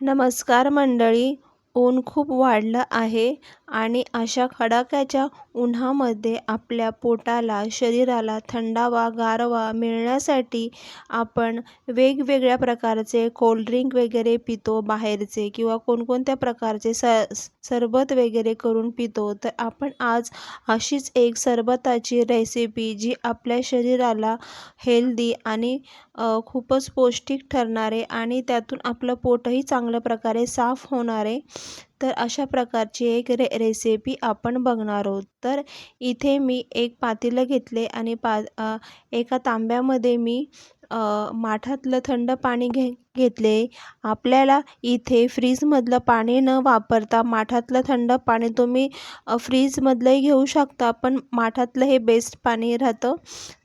नमस्कार मंडळी ऊन खूप वाढलं आहे आणि अशा खडाक्याच्या उन्हामध्ये आपल्या पोटाला शरीराला थंडावा गारवा मिळण्यासाठी आपण वेगवेगळ्या प्रकारचे कोल्ड्रिंक वगैरे पितो बाहेरचे किंवा कोणकोणत्या प्रकारचे स सरबत वगैरे करून पितो. तर आपण आज अशीच एक सरबताची रेसिपी जी आपल्या शरीराला हेल्दी आणि खूपच पौष्टिक ठरणारे आणि त्यातून आपलं पोटही चांगल्या प्रकारे साफ होणारे तर अशा प्रकारची एक रे रेसिपी आपण बघणार आहोत. तर इथे मी एक पातेलं घेतले आणि पा एका तांब्यामध्ये मी माठातलं थंड पाणी घे घेतले. आपल्याला इथे फ्रीजमधलं पाणी न वापरता माठातलं थंड पाणी तुम्ही फ्रीजमधलंही घेऊ शकता पण माठातलं हे बेस्ट पाणी राहतं.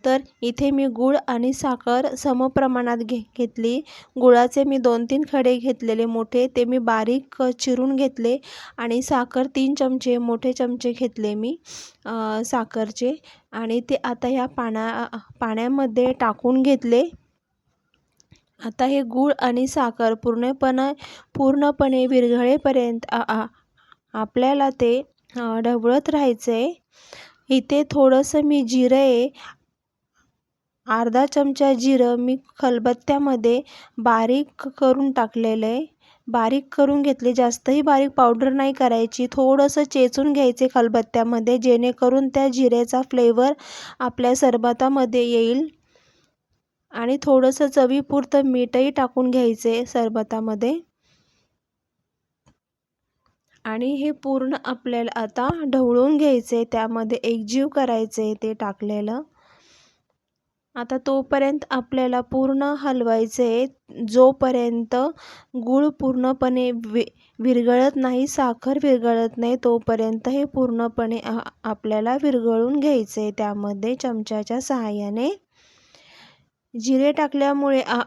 तर इथे मी गूळ आणि साखर समप्रमाणात घे घेतली. गुळाचे मी दोन तीन खडे घेतलेले मोठे ते मी बारीक चिरून घेतले आणि साखर तीन चमचे मोठे चमचे घेतले मी साखरचे. आणि ते आता ह्या पाण्या पाण्यामध्ये टाकून घेतले. आता हे गूळ आणि साखर पूर्णपणे पूर्णपणे विरघळेपर्यंत आपल्याला ते ढवळत राहायचं आहे इथे थोडंसं मी जिरं आहे. अर्धा चमचा जिरं मी खलबत्त्यामध्ये बारीक करून टाकलेलं आहे. बारीक करून घेतले. जास्तही बारीक पावडर नाही करायची. थोडंसं चेचून घ्यायचे खलबत्त्यामध्ये जेणेकरून त्या जिऱ्याचा फ्लेवर आपल्या सरबतामध्ये येईल. आणि थोडंसं चवीपुरतं मीठही टाकून घ्यायचे सरबतामध्ये. आणि हे पूर्ण आपल्याला आता ढवळून घ्यायचे त्यामध्ये एकजीव करायचे ते टाकलेलं. आता तोपर्यंत आपल्याला पूर्ण हलवायचे जोपर्यंत गूळ पूर्णपणे वि विरघळत नाही साखर विरघळत नाही तोपर्यंत हे पूर्णपणे आपल्याला विरघळून घ्यायचे त्यामध्ये चमच्याच्या सहाय्याने. जिरे टाकल्यामुळे आ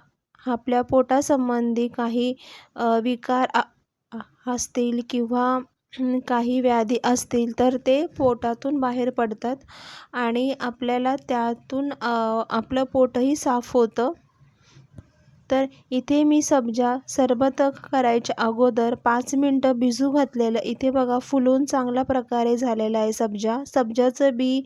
आपल्या पोटासंबंधी काही विकार असतील किंवा काही व्याधी असतील तर ते पोटातून बाहेर पडतात आणि आपल्याला त्यातून आपलं पोटही साफ होतं. तर इथे मी सब्जा सरबत करायच्या अगोदर पाच मिनटं भिजू घातलेलं. इथे बघा फुलून चांगल्या प्रकारे झालेला आहे सब्जा सब्जाचं बी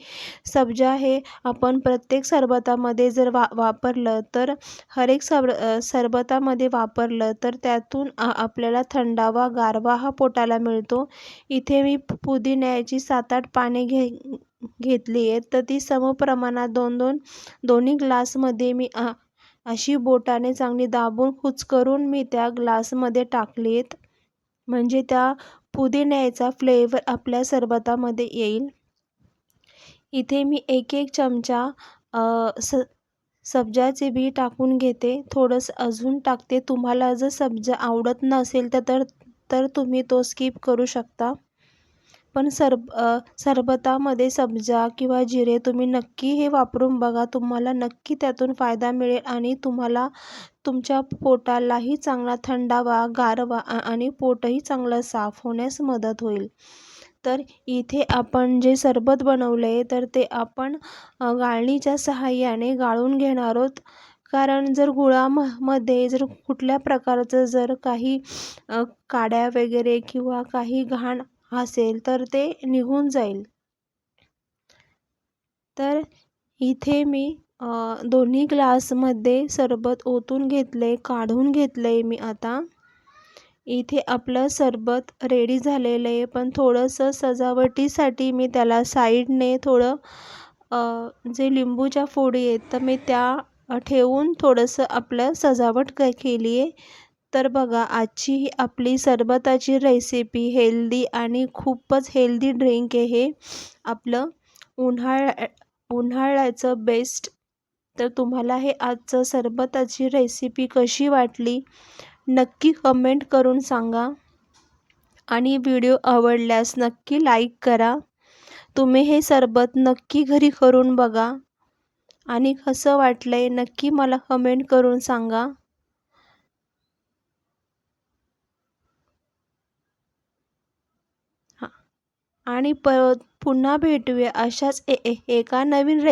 सब्जा हे आपण प्रत्येक सरबतामध्ये जर वा वापरलं तर हरेक सर सब सरबतामध्ये वापरलं तर त्यातून आपल्याला थंडावा गारवा हा पोटाला मिळतो. इथे मी पुदिन्याची सात आठ पाने घे घेतली आहेत. तर ती समप्रमाणात दोन दोन दोन्ही ग्लासमध्ये मी अशी बोटाने चांगली दाबून करून मी त्या ग्लासमध्ये टाकलीत. म्हणजे त्या पुदिन्याचा फ्लेवर आपल्या सरबतामध्ये येईल. इथे मी एक एक चमचा स सब्जाचे बी टाकून घेते. थोडंसं अजून टाकते. तुम्हाला जर सब्जा आवडत नसेल तर तर तुम्ही तो स्किप करू शकता. पण सरब सरबतामध्ये सब्जा किंवा जिरे तुम्ही नक्की हे वापरून बघा. तुम्हाला नक्की त्यातून फायदा मिळेल आणि तुम्हाला तुमच्या पोटालाही चांगला थंडावा गारवा आणि पोटही चांगलं साफ होण्यास मदत होईल. तर इथे आपण जे सरबत बनवलं आहे तर ते आपण गाळणीच्या सहाय्याने गाळून घेणार आहोत. कारण जर गुळामध्ये जर कुठल्या प्रकारचं जर काही काड्या वगैरे किंवा काही घाण असेल तर ते निघून जाईल. तर इथे मी दोन्ही ग्लासमध्ये सरबत ओतून घेतले काढून घेतले मी आता. इथे आपलं सरबत रेडी झालेलं आहे पण थोडंसं सजावटीसाठी मी त्याला साईडने थोडं जे लिंबूच्या फोडी आहेत तर मी त्या ठेवून थोडंसं आपलं सजावट केली आहे. तर बघा आजची ही आपली सरबताची रेसिपी हेल्दी आणि खूपच हेल्दी ड्रिंक आहे हे. आपलं उन्हाळ्या उन्हाळ्याचं बेस्ट तर तुम्हाला हे आजचं सरबताची रेसिपी कशी वाटली? नक्की कमेंट करून सांगा. आणि व्हिडिओ आवडल्यास नक्की लाईक करा. तुम्ही हे सरबत नक्की घरी करून बघा. आणि कसं वाटलं आहे नक्की मला कमेंट करून सांगा. आणि परत पुन्हा भेटूया अशाच ए एका नवीन रे